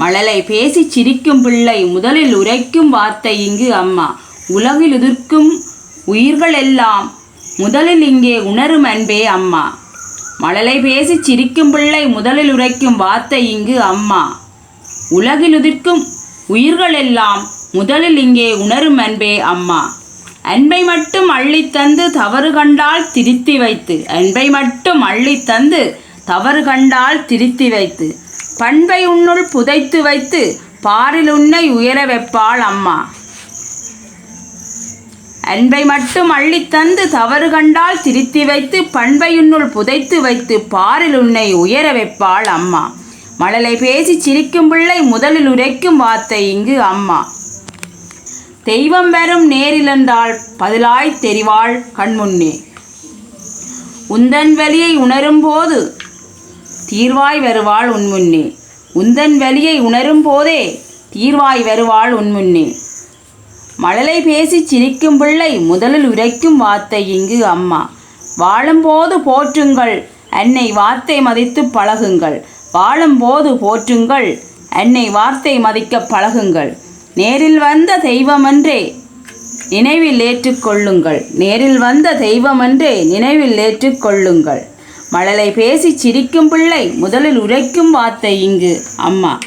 மழலை பேசி சிரிக்கும் பிள்ளை முதலில் உரைக்கும் வார்த்தை இங்கு அம்மா. உலகில் உதிர்க்கும் உயிர்கள் எல்லாம் முதலில் இங்கே உணரும் அன்பே அம்மா. மழலை பேசி சிரிக்கும் பிள்ளை முதலில் உரைக்கும் வார்த்தை இங்கு அம்மா. உலகில் உதிர்க்கும் உயிர்கள் எல்லாம் முதலில் இங்கே உணரும் அன்பே அம்மா. அன்பை மட்டும் அள்ளித்தந்து தவறு கண்டால் திருத்தி வைத்து. அன்பை மட்டும் அள்ளித்தந்து தவறு கண்டால் திருத்தி வைத்து. பண்பை உன்னுள் புதைத்து வைத்து பாரில் உன்னை உயர வைப்பாள் அம்மா. அன்பை மட்டும் அள்ளித்தந்து தவறு கண்டால் திருத்தி வைத்து பண்பையுன்னுள் புதைத்து வைத்து பாரில் உன்னை உயர வைப்பாள் அம்மா. மழலை பேசி சிரிக்கும் பிள்ளை முதலில் உரைக்கும் வார்த்தை இங்கு அம்மா. தெய்வம் வரும் நேரிலென்றால் பதிலாய் தெரிவாள் கண்முன்னே. உந்தன் வலியை உணரும் போது தீர்வாய் வருவாள் உன்முன்னே உந்தன் வலியை உணரும் போதே தீர்வாய் வருவாள் உன்முன்னே மழலை பேசி சிரிக்கும் பிள்ளை முதலில் உரைக்கும் வார்த்தை இங்கு அம்மா. வாழும்போது போற்றுங்கள் அன்னை வார்த்தை மதித்து பழகுங்கள். வாழும்போது போற்றுங்கள் அன்னை வார்த்தை மதிக்க பழகுங்கள். நேரில் வந்த தெய்வமன்றே நினைவில் ஏற்றுக்கொள்ளுங்கள் நேரில் வந்த தெய்வமன்றே நினைவில் ஏற்றுக்கொள்ளுங்கள் மழலை பேசி சிரிக்கும் பிள்ளை முதலில் உரைக்கும் வார்த்தை இங்கு அம்மா.